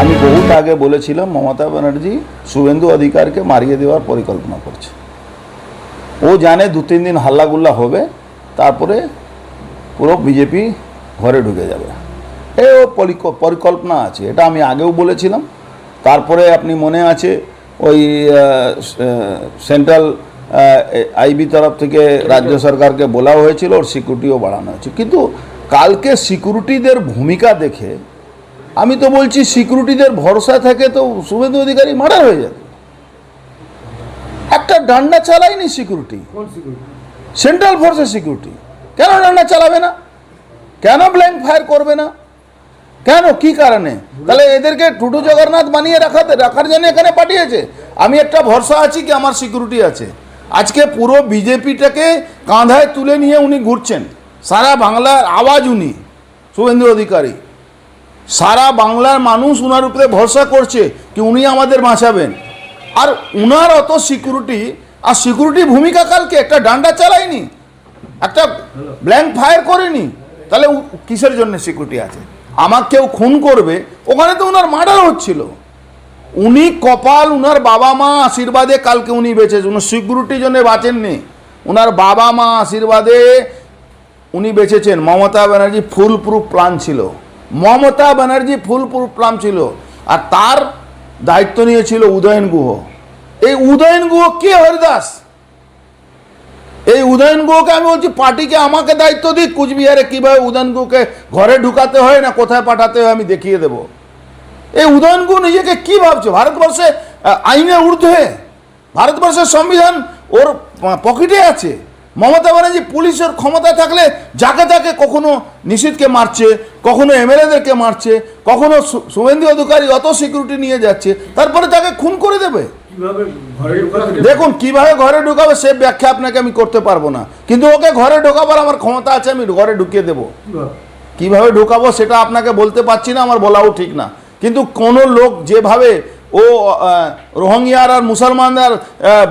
আমি বহুত আগে বলেছিলাম, মমতা ব্যানার্জি শুভেন্দু অধিকারকে মারিয়ে দেওয়ার পরিকল্পনা করছে। ও জানে দু তিন দিন হাল্লাগুল্লা হবে, তারপরে পুরো বিজেপি ঘরে ঢুকে যাবে। এ ও পরিকল্পনা আছে, এটা আমি আগেও বলেছিলাম। তারপরে আপনি মনে আছে ওই সেন্ট্রাল আইবি তরফ থেকে রাজ্য সরকারকে বলা হয়েছিল, ওর সিকিউরিটিও বাড়ানো হয়েছে। কিন্তু কালকে সিকিউরিটিদের ভূমিকা দেখে আমি তো বলছি সিকিউরিটিদের ভরসা থাকে তো শুভেন্দু অধিকারী মার্ডার হয়ে যাবে। একটা ডান্ডা চালায়নি সিকিউরিটি সিকিউরিটি সেন্ট্রাল ফোর্সের সিকিউরিটি কেন ডান্ডা চালাবে না? কেন ব্ল্যাঙ্ক ফায়ার করবে না? কেন? কি কারণে? তাহলে এদেরকে টুটু জগন্নাথ বানিয়ে রাখাতে রাখার জন্য এখানে পাঠিয়েছে। আমি একটা ভরসা আছি কি আমার সিকিউরিটি আছে। আজকে পুরো বিজেপিটাকে কাঁধায় তুলে নিয়ে উনি ঘুরছেন। সারা বাংলার আওয়াজ উনি শুভেন্দু অধিকারী। সারা বাংলার মানুষ উনার উপরে ভরসা করছে কি উনি আমাদের বাঁচাবেন। আর উনার অত সিকিউরিটি আর সিকিউরিটি ভূমিকা কালকে? একটা ডান্ডা চালায়নি? একটা ব্ল্যাঙ্ক ফায়ার করেনি? তাহলে কিসের জন্য সিকিউরিটি আছে? আমার কেউ খুন করবে? ওখানে তো উনার মার্ডার হচ্ছিল। উনি কপাল উনার বাবা মা আশীর্বাদে কালকে উনি বেঁচেছে। উনি সিকিউরিটির জন্য বাঁচেননি। উনার বাবা মা আশীর্বাদে উনি বেঁচেছেন। Mamata Banerjee foolproof plan ছিল। মমতা ব্যানার্জি ফুল প্ল্যান ছিল আর তার দায়িত্ব নিয়েছিল উদয়ন গুহ। এই উদয়ন গুহ কে হরিদাস? এই উদয়ন গুহকে আমি বলছি পার্টিকে আমাকে দায়িত্ব দিক কুচবিহারে কীভাবে উদয়ন গুহকে ঘরে ঢুকাতে হয় না কোথায় পাঠাতে হয় আমি দেখিয়ে দেব। এই উদয়ন গুহ নিজেকে কি ভাবছে? ভারতবর্ষে আহ, আইনে ঊর্ধ্বে? ভারতবর্ষের সংবিধান ওর পকেটে আছে? মমতা ব্যানার্জি পুলিশের ক্ষমতা থাকলে যাকে তাকে কখনো নিশীথকে মারছে কখনো এমএলএদেরকে মারছে কখনো শুভেন্দু অধিকারী অত সিকিউরিটি নিয়ে যাচ্ছে তারপরে তাকে খুন করে দেবে। দেখুন কীভাবে ঘরে ঢুকাবে সে ব্যাখ্যা আপনাকে আমি করতে পারব না। কিন্তু ওকে ঘরে ঢোকাবার আমার ক্ষমতা আছে আমি ঘরে ঢুকিয়ে দেবো। কীভাবে ঢোকাবো সেটা আপনাকে বলতে পারছি না আমার বলাও ঠিক না। কিন্তু কোনো লোক যেভাবে ও রোহিঙ্গিয়ার আর মুসলমানদের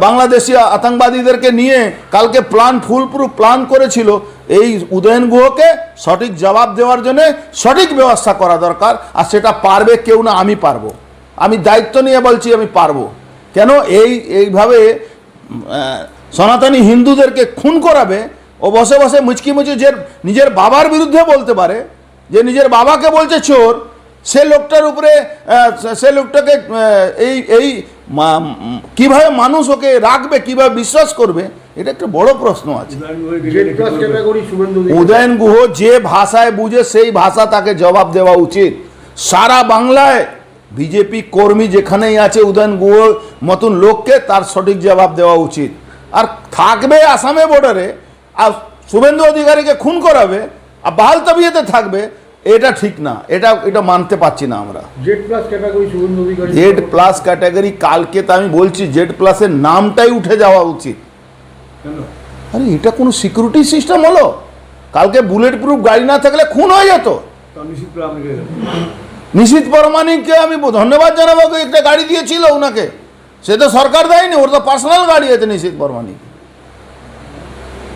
বাংলাদেশি আতঙ্কবাদীদেরকে নিয়ে কালকে প্ল্যান ফুল প্রুফ প্ল্যান করেছিল। এই উদয়ন গুহকে সঠিক জবাব দেওয়ার জন্য সঠিক ব্যবস্থা করা দরকার, আর সেটা পারবে কেউ না, আমি পারব। আমি দায়িত্ব নিয়ে বলছি, আমি পারব। কেন? এই, এইভাবে সনাতনী হিন্দুদেরকে খুন করাবে, ও বসে বসে মুচকি মুচকি যে নিজের বাবার বিরুদ্ধে বলতে পারে, যে নিজের বাবাকে বলছে চোর সে লোকটার উপরে সে- লোকটাকে এই এই কীভাবে মানুষ ওকে রাখবে কীভাবে বিশ্বাস করবে এটা একটা বড় প্রশ্ন আছে। উদয়ন গুহ যে ভাষায় বুঝে সেই ভাষা তাকে জবাব দেওয়া উচিত। সারা বাংলায় বিজেপি কর্মী যেখানেই আছে উদয়ন গুহ মতন লোককে তার সঠিক জবাব দেওয়া উচিত। আর থাকবে আসামে বর্ডারে আর শুভেন্দু অধিকারীকে খুন করাবে আর বাহাল তবিয়েতে থাকবে এটা ঠিক না এটা এটা মানতে পারছি না আমরা। Z plus category Suvendu Adhikari Z plus category কালকে তো আমি বলছি জেড প্লাসের নামটাই উঠে যাওয়া উচিত। আরে এটা কোনো সিকিউরিটি সিস্টেম হলো? কালকে বুলেট প্রুফ গাড়ি না থাকলে খুন হয়ে যেত। তা নিশ্চিত করে আপনি পরমাণিককে আমি ধন্যবাদ জানাব একটা গাড়ি দিয়েছিল ওনাকে। সে তো সরকার দেয়নি ওর তো পার্সোনাল গাড়ি আছে নিশীত পরমাণিক।